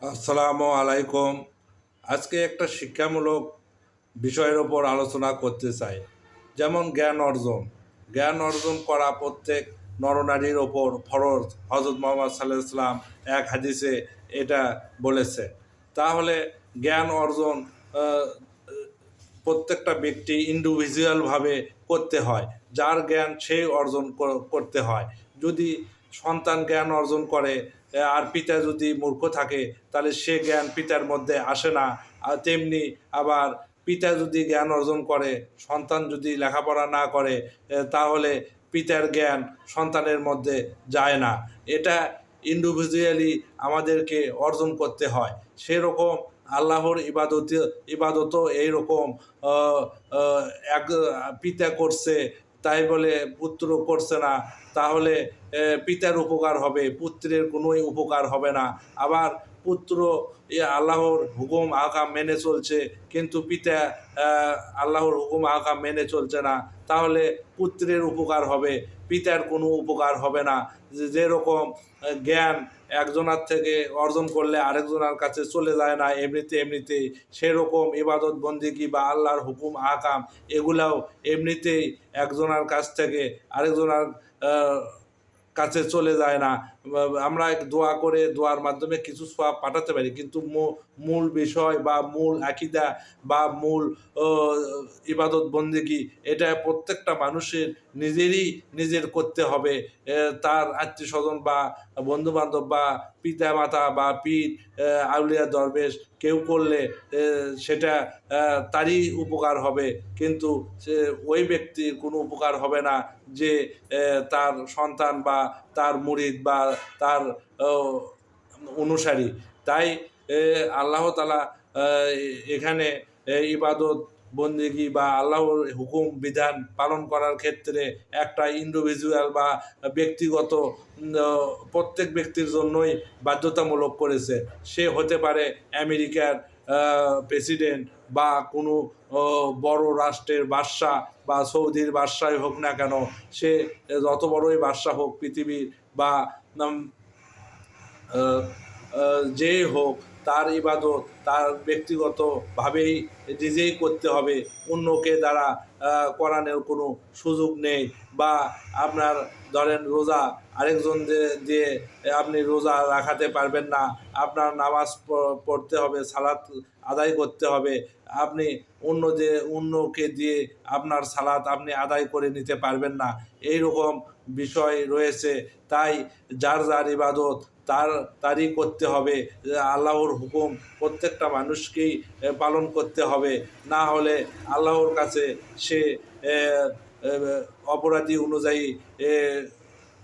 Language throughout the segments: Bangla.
আসসালামু আলাইকুম। আজকে একটা শিক্ষামূলক বিষয়ের ওপর আলোচনা করতে চাই। যেমন জ্ঞান অর্জন। জ্ঞান অর্জন করা প্রত্যেক নরনারীর ওপর ফরজ। হজরত মোহাম্মদ সাল্লাহ এক হাদিসে এটা বলেছে। তাহলে জ্ঞান অর্জন প্রত্যেকটা ব্যক্তি ইন্ডিভিজুয়ালভাবে করতে হয়। যার জ্ঞান সেই অর্জন কর- করতে হয়। যদি সন্তান জ্ঞান অর্জন করে আর পিতা যদি মূর্খ থাকে, তাহলে সে জ্ঞান পিতার মধ্যে আসে না। তেমনি আবার পিতা যদি জ্ঞান অর্জন করে, সন্তান যদি লেখাপড়া না করে তাহলে পিতার জ্ঞান সন্তানের মধ্যে যায় না। এটা ইন্ডিভিজুয়ালি আমাদেরকে অর্জন করতে হয়। সেরকম আল্লাহর ইবাদত, ইবাদতও এইরকম এক পিতা করছে তাই বলে পুত্র করছে না, তাহলে পিতার উপকার হবে, পুত্রের কোনোই উপকার হবে না। আবার পুত্র আল্লাহর হুকুম আকাম মেনে চলছে, কিন্তু পিতা আল্লাহর হুকুম আকাম মেনে চলছে না, তাহলে পুত্রের উপকার হবে, পিতার কোনো উপকার হবে না। যেরকম জ্ঞান একজনার থেকে অর্জন করলে আরেকজনের কাছে চলে যায় না, এমনিতে এমনিতেই, সেরকম ইবাদত বন্দিকি বা আল্লাহর হুকুম আকাম এগুলাও এমনিতেই একজনের কাছ থেকে আরেকজনের কাছে চলে যায় না। আমরা দোয়া করে দোয়ার মাধ্যমে কিছু সব পাঠাতে পারি। কিন্তু মূল বিষয় বা মূল আকিদা বা মূল ইবাদত বন্দিগি, এটা প্রত্যেকটা মানুষের নিজেরই নিজের করতে হবে। তার আত্মীয় স্বজন বা বন্ধু বান্ধব বা পিতা মাতা বা পীর আউলিয়া দরবেশ কেউ করলে সেটা তারই উপকার হবে। কিন্তু সে, ওই ব্যক্তির কোনো উপকার হবে না যে তার সন্তান বা তার মুরিদ বা তার অনুসারী। তাই আল্লাহ তালা এখানে ইবাদত, বন্দিগি বা আল্লাহর হুকুম, বিধান পালন করার ক্ষেত্রে একটা ইন্ডিভিজুয়াল বা ব্যক্তিগত প্রত্যেক ব্যক্তির জন্যই বাধ্যতামূলক করেছে। সে হতে পারে আমেরিকার প্রেসিডেন্ট বা কোনো বড় রাষ্ট্রের বাদশাহ বা সৌদির বাদশাহ হোক না কেন, সে যত বড়ই বাদশাহ হোক, পৃথিবীর বা যে হোক তার ইবাদত তার ব্যক্তিগতভাবেই নিজেই করতে হবে অন্যকে দ্বারা। করানোর কোনো সুযোগ নেই। বা আপনার ধরেন রোজা, আরেকজন দিয়ে- আপনি রোজা রাখাতে পারবেন না, আপনার নামাজ পড়তে হবে, সালাত আদায় করতে হবে, আপনি অন্য যে, অন্যকে দিয়ে আপনার সালাত আপনি আদায় করে নিতে পারবেন না। এই রকম বিষয় রয়েছে। তাই যার যার ইবাদত, তার, তারই করতে হবে। আল্লাহর হুকুম প্রত্যেকটা মানুষকেই পালন করতে হবে। না হলে আল্লাহর কাছে সে অপরাধী অনুযায়ী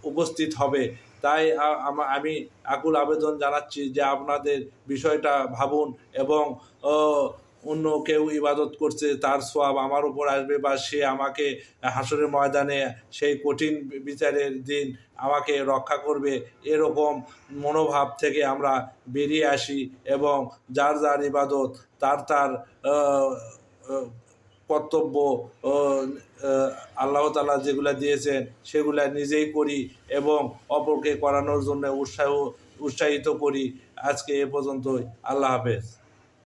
উপস্থিত হবে। তাই আমা- আকুল আবেদন জানাচ্ছি যে আপনাদের বিষয়টা ভাবুন এবং অন্য কেউ ইবাদত করছে, তার সোয়াব আমার উপর আসবে বা সে আমাকে হাসরের ময়দানে সেই কঠিন বিচারের দিন আমাকে রক্ষা করবে, এরকম মনোভাব থেকে আমরা বেরিয়ে আসি এবং যার যার ইবাদত, তার তার কর্তব্য আল্লাহ তালা যেগুলো দিয়েছেন সেগুলা নিজেই করি এবং অপরকে করানোর জন্য উৎসাহ, উৎসাহিত করি। আজকে এ পর্যন্তই। আল্লাহ হাফেজ।